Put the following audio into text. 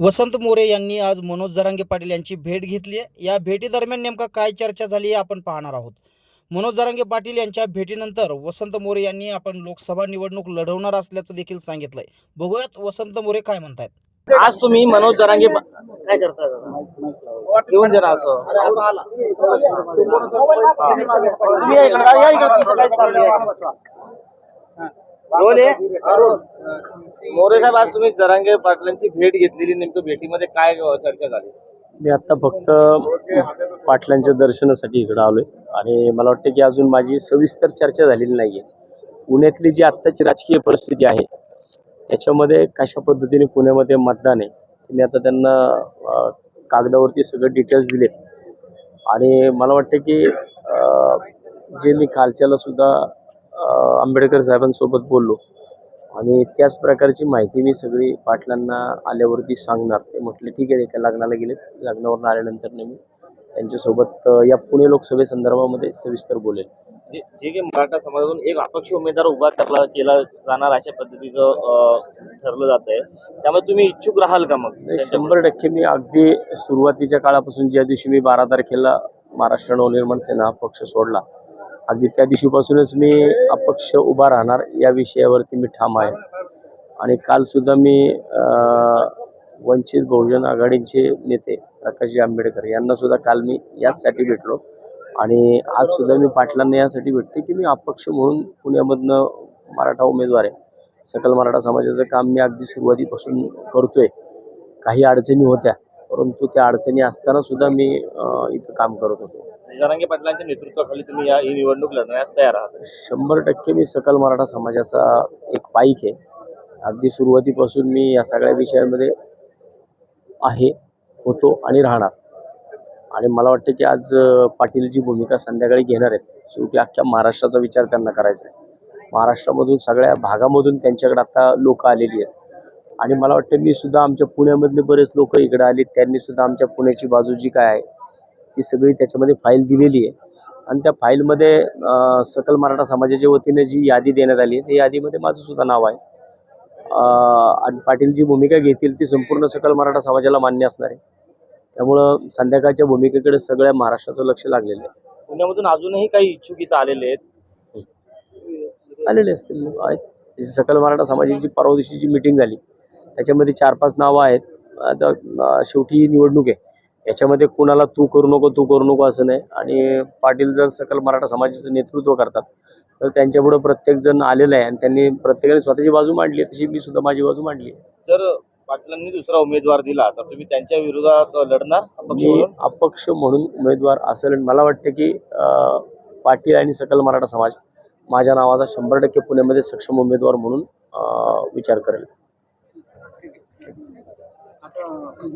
वसंत मोरे यांनी आज मनोज जरांगे पाटील यांची भेट घेतली आहे. या भेटीदरम्यान नेमका काय चर्चा झाली आपण पाहणार आहोत. मनोज जरांगे पाटील यांच्या भेटीनंतर वसंत मोरे यांनी आपण लोकसभा निवडणूक लढवणार असल्याचं देखील सांगितलंय. बघूयात वसंत मोरे काय म्हणतायत. आज तुम्ही मनोज जरांगे काय करताय येऊन जरा असं. तुम्ही मोरे साहेब आज तुम्ही जरांगे पाटलांची भेट घेतलेली. नेमकं भेटीमध्ये काय चर्चा झाली? मी आता फक्त पाटलांच्या दर्शनासाठी इकडं आलोय. आणि मला वाटतं की अजून माझी सविस्तर चर्चा झालेली नाहीये. पुण्यातली जी आत्ताची राजकीय परिस्थिती आहे त्याच्यामध्ये कशा पद्धतीने पुण्यामध्ये मतदान आहे ते मी आता त्यांना कागदावरती सगळं डिटेल्स दिलेत आणि मला वाटतं की जे मी कालच्याला सुद्धा आंबेडकर साहेबांसोबत बोललो. आणि त्याच प्रकारची माहिती मी सगळी पाटलांना आल्यावरती सांगणार. ते म्हटले ठीक आहे एका लग्नाला गेले लग्नावरून आल्यानंतर मी त्यांच्यासोबत या पुणे लोकसभेसंदर्भामध्ये सविस्तर बोलेल. जे जे काही मराठा समाजातून एक अपक्ष उमेदवार उभा करला केला जाणार अशा पद्धतीचं ठरलं जात आहे त्यामुळे तुम्ही इच्छुक राहाल का मग? शंभर टक्के मी अगदी सुरुवातीच्या काळापासून ज्या दिवशी मी बारा तारखेला महाराष्ट्र नवनिर्माण सेना पक्ष सोडला अगदी त्या दिवशीपासूनच मी अपक्ष उभा राहणार या विषयावरती मी ठाम आहे. आणि कालसुद्धा मी वंचित बहुजन आघाडीचे नेते प्रकाशजी आंबेडकर यांनासुद्धा काल मी याचसाठी भेटलो. आणि आजसुद्धा मी पाटलांना यासाठी भेटते की मी अपक्ष म्हणून पुण्यामधनं मराठा उमेदवार आहे. सकल मराठा समाजाचं काम मी अगदी सुरुवातीपासून करतोय. काही अडचणी होत्या परंतु त्या अडचणी असताना सुद्धा मी इथं काम करत होतो. जरांगे पाटलांच्या नेतृत्वाखाली तुम्ही या ही निवडणूक लढण्यास तयार आहात? शंभर टक्के मी सकल मराठा समाजाचा एक पाईक आहे. अगदी सुरुवातीपासून मी या सगळ्या विषयांमध्ये आहे होतो आणि राहणार. आणि मला वाटतं की आज पाटील जी भूमिका संध्याकाळी घेणार आहेत शेवटी अख्ख्या महाराष्ट्राचा विचार त्यांना करायचा आहे. महाराष्ट्रामधून सगळ्या भागामधून त्यांच्याकडे आता लोक आलेली आहेत. आणि मला वाटतं मी सुद्धा आमच्या पुण्यामधले बरेच लोक इकडे आले त्यांनी सुद्धा आमच्या पुण्याची बाजू जी काय आहे ती सगळी त्याच्यामध्ये फाईल दिलेली आहे. आणि त्या फाईलमध्ये सकल मराठा समाजाच्या वतीने जी यादी देण्यात आली आहे त्या यादीमध्ये माझं सुद्धा नाव आहे. आणि पाटील जी भूमिका घेतील ती संपूर्ण सकल मराठा समाजाला मान्य असणार आहे. त्यामुळं संध्याकाळच्या भूमिकेकडे सगळ्या महाराष्ट्राचं लक्ष लागलेलं आहे. पुण्यामधून अजूनही काही इच्छुक इथं आलेले आहेत? आलेले असतील. आहेत. सकल मराठा समाजाची परवा दिवशी जी मिटिंग झाली त्याच्यामध्ये चार पाच नावं आहेत. आता शेवटी ही निवडणूक आहे. याच्यामध्ये कुणाला तू करू नको तू करू नको असं नाही. आणि पाटील जर सकल मराठा समाजाचं नेतृत्व करतात तर त्यांच्यापुढं प्रत्येकजण आलेलं आहे. आणि त्यांनी प्रत्येकाने स्वतःची बाजू मांडली तशी मी सुद्धा माझी बाजू मांडली जर पाटलांनी दुसरा उमेदवार दिला तर तुम्ही त्यांच्या विरोधात लढणार अपक्ष मी म्हणून? अपक्ष म्हणून उमेदवार असेल. आणि मला वाटतं की पाटील आणि सकल मराठा समाज माझ्या नावाचा शंभर टक्के पुण्यामध्ये सक्षम उमेदवार म्हणून विचार करेल. あとは。